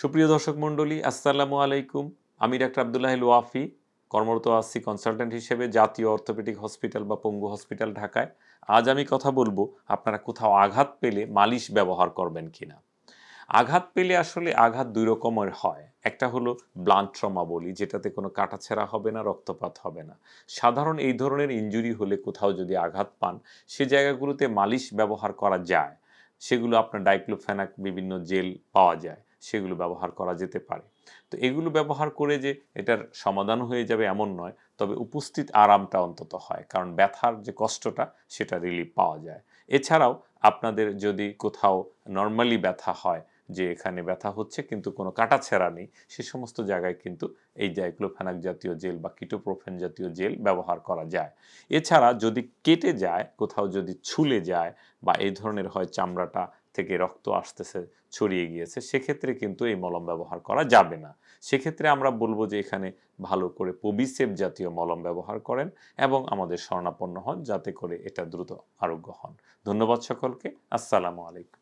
সুপ্রিয় দর্শক মণ্ডলী, আসসালামু আলাইকুম। আমি ডাক্তার আবদুল্লাহ ওয়াফি কর্মরত আছি কনসালটেন্ট হিসেবে জাতীয় অর্থোপেডিক হসপিটাল বা পঙ্গু হসপিটাল ঢাকায়। আজ আমি কথা বলব, আপনারা কোথাও আঘাত পেলে মালিশ ব্যবহার করবেন কিনা। আঘাত পেলে আসলে আঘাত দুই রকমের হয়। একটা হলো ব্লান্ট ট্রমা বলি, যেটাতে কোনো কাটাছেঁড়া হবে না, রক্তপাত হবে না। সাধারণ এই ধরনের ইনজুরি হলে কোথাও যদি আঘাত পান, সে জায়গাগুলোতে মালিশ ব্যবহার করা যায়। সেগুলো আপনার ডাইক্লোফেনাক বিভিন্ন জেল পাওয়া যায়। সেগুলো ব্যবহার করা যেতে পারে। তো এগুলো ব্যবহার করে যে এটার সমাধান হয়ে যাবে এমন নয়, তবে উপস্থিত আরামটা অন্তত হয়, কারণ ব্যথার যে কষ্টটা সেটা রিলিফ পাওয়া যায়। এছাড়াও আপনাদের যদি কোথাও নর্মালি ব্যথা হয়, যে এখানে ব্যথা হচ্ছে কিন্তু কোনো কাটাছেঁড়া নেই, সে সমস্ত জায়গায় কিন্তু এই ডাইক্লোফেনাক জাতীয় জেল বা কিটোপ্রোফেন জাতীয় জেল ব্যবহার করা যায়। এছাড়া যদি কেটে যায়, কোথাও যদি ছুলে যায় বা এই ধরনের হয় চামড়াটা থেকে রক্ত আসতেছে, ছড়িয়ে গিয়েছে, সেক্ষেত্রে কিন্তু এই মলম ব্যবহার করা যাবে না। সেক্ষেত্রে আমরা বলব যে এখানে ভালো করে পবিসেপ জাতীয় মলম ব্যবহার করেন এবং আমাদের শরণাপন্ন হন, যাতে করে এটা দ্রুত আরোগ্য হন। ধন্যবাদ সকলকে। আসসালামু আলাইকুম।